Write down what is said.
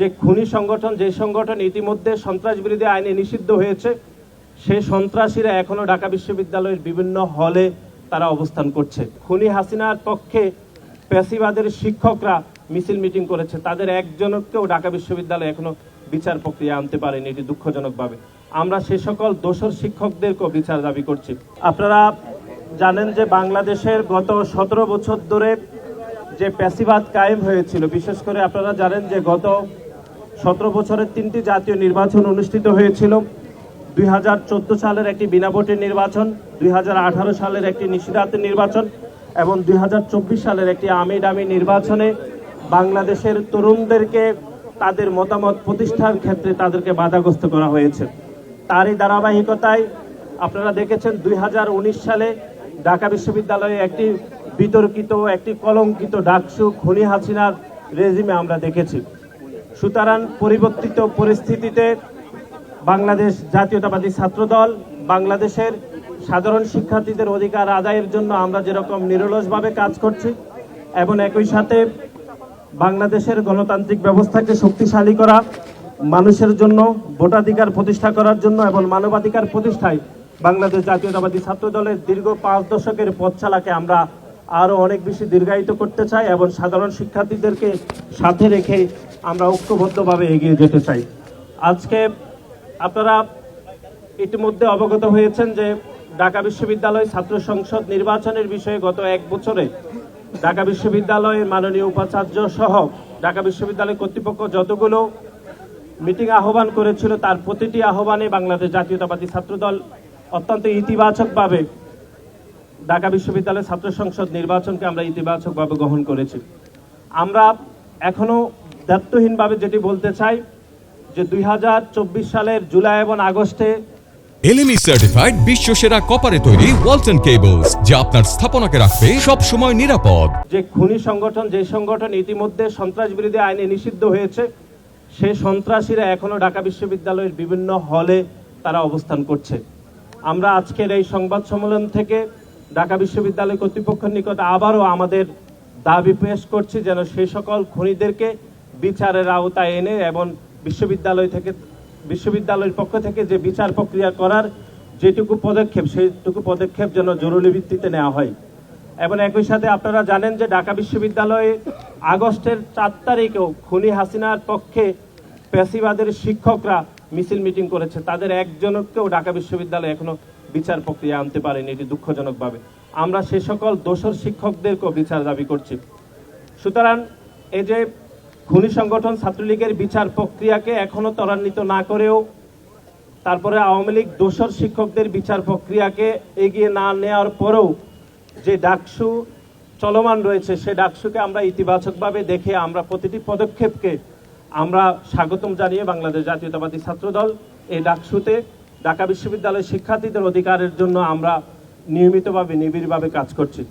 যে খুনি সংগঠন, যে সংগঠন ইতিমধ্যে সন্ত্রাস বিরোধী আইনে নিষিদ্ধ হয়েছে সেই সন্ত্রাসীরা এখনও ঢাকা বিশ্ববিদ্যালয়ের বিভিন্ন হলে তারা অবস্থান করছে। খুনি হাসিনার পক্ষে পেশিবাদের শিক্ষকরা মিছিল মিটিং করেছে। তাদের একজনকেও ঢাকা বিশ্ববিদ্যালয় এখনও বিচার প্রক্রিয়া আনতে পারেনি, এটি দুঃখজনকভাবে। আমরা সে সকল দোষর শিক্ষকদেরকেও বিচার দাবি করছি। আপনারা জানেন যে বাংলাদেশের গত সতেরো বছর ধরে যে প্যাসিবাদ কায়েম হয়েছিল, বিশেষ করে আপনারা জানেন যে গত সতেরো বছরের তিনটি জাতীয় নির্বাচন অনুষ্ঠিত হয়েছিল। দুই হাজার চোদ্দ সালের একটি বিনা ভোটের নির্বাচন, দুই হাজার আঠারো সালের একটি নিষিদ্ধার্থের নির্বাচন এবং দুই হাজার চব্বিশ সালের একটি আমি ডামি নির্বাচনে বাংলাদেশের তরুণদেরকে তাদের মতামত প্রতিষ্ঠার ক্ষেত্রে তাদেরকে বাধাগ্রস্ত করা হয়েছে। তারই ধারাবাহিকতায় আপনারা দেখেছেন দুই হাজার উনিশ সালে ঢাকা বিশ্ববিদ্যালয়ে একটি বিতর্কিত, একটি কলঙ্কিত ডাকসু খনি হাসিনার রেজিমে আমরা দেখেছি। সুতরাং পরিবর্তিত পরিস্থিতিতে বাংলাদেশ জাতীয়তাবাদী ছাত্রদল, বাংলাদেশের সাধারণ শিক্ষার্থীদের অধিকার আদায়ের জন্য আমরা যেরকম নিরলসভাবে কাজ করছি, এবং একই সাথে বাংলাদেশের গণতান্ত্রিক ব্যবস্থাকে শক্তিশালী করা, মানুষের জন্য ভোটাধিকার প্রতিষ্ঠা করার জন্য এবং মানবাধিকার প্রতিষ্ঠায় বাংলাদেশ জাতীয়তাবাদী ছাত্র দলের দীর্ঘ পাঁচ দশকের পথচালাকে আমরা আরও অনেক বেশি দীর্ঘায়িত করতে চাই এবং সাধারণ শিক্ষার্থীদেরকে সাথে রেখে আমরা ঐক্যবদ্ধভাবে এগিয়ে যেতে চাই। আজকে আপনারা ইতিমধ্যে অবগত হয়েছেন যে ঢাকা বিশ্ববিদ্যালয় ছাত্র সংসদ নির্বাচনের বিষয়ে গত এক বছরে ঢাকা বিশ্ববিদ্যালয়ের মাননীয় উপাচার্য সহ ঢাকা বিশ্ববিদ্যালয় কর্তৃপক্ষ যতগুলো মিটিং আহ্বান করেছিল, তার প্রতিটি আহ্বানে বাংলাদেশ জাতীয়তাবাদী ছাত্রদল অত্যন্ত ইতিবাচকভাবে ঢাকা বিশ্ববিদ্যালয় ছাত্র সংসদ নির্বাচনকে আমরা ইতিবাচকভাবে গ্রহণ করেছি। আমরা এখনও দায়িত্বহীনভাবে যেটি বলতে চাই যে দুই হাজার চব্বিশ সালের জুলাই এবং আগস্টে এলএমই সার্টিফাইড বিশ্ব সেরা কপারে তৈরি ওয়ালটন কেবলস যা আপনার স্থাপনাকে রাখবে সব সময় নিরাপদ। যে খুনি সংগঠন যে সংগঠন ইতিমধ্যে সন্ত্রাস বিরোধী আইনে নিষিদ্ধ হয়েছে সে সন্ত্রাসীরা এখনও ঢাকা বিশ্ববিদ্যালয়ের বিভিন্ন হলে তারা অবস্থান করছে। আমরা আজকের এই সংবাদ সম্মেলন থেকে ঢাকা বিশ্ববিদ্যালয় কর্তৃপক্ষের নিকট আবারও আমাদের দাবি পেশ করছি যেন সেই সকল খুনিদেরকে বিচারের আওতায় এনে এবং বিশ্ববিদ্যালয় থেকে, বিশ্ববিদ্যালয়ের পক্ষ থেকে যে বিচার প্রক্রিয়া করার যেটুকু পদক্ষেপ, সেইটুকু পদক্ষেপ যেন জরুরি ভিত্তিতে নেওয়া হয়। এবং একই সাথে আপনারা জানেন যে ঢাকা বিশ্ববিদ্যালয়ে আগস্টের চার তারিখেও খুনি হাসিনার পক্ষে পেশিবাদের শিক্ষকরা মিছিল মিটিং করেছে। তাদের একজনকেও ঢাকা বিশ্ববিদ্যালয়ে এখনও বিচার প্রক্রিয়া আনতে পারেনি, এটি দুঃখজনকভাবে। আমরা সে সকল দোষর শিক্ষকদেরকেও বিচার দাবি করছি। সুতরাং এই যে খুনি সংগঠন ছাত্রলীগের বিচার প্রক্রিয়াকে এখনও ত্বরান্বিত না করেও তারপরে আওয়ামী লীগ দোসর শিক্ষকদের বিচার প্রক্রিয়াকে এগিয়ে না নেওয়ার পরেও যে ডাকসু চলমান রয়েছে, সে ডাকসুকে আমরা ইতিবাচকভাবে দেখে আমরা প্রতিটি পদক্ষেপকে আমরা স্বাগতম জানিয়ে বাংলাদেশ জাতীয়তাবাদী ছাত্রদল এই ডাকসুতে ঢাকা বিশ্ববিদ্যালয়ের শিক্ষার্থীদের অধিকারের জন্য আমরা নিয়মিতভাবে, নিবিড়ভাবে কাজ করছি।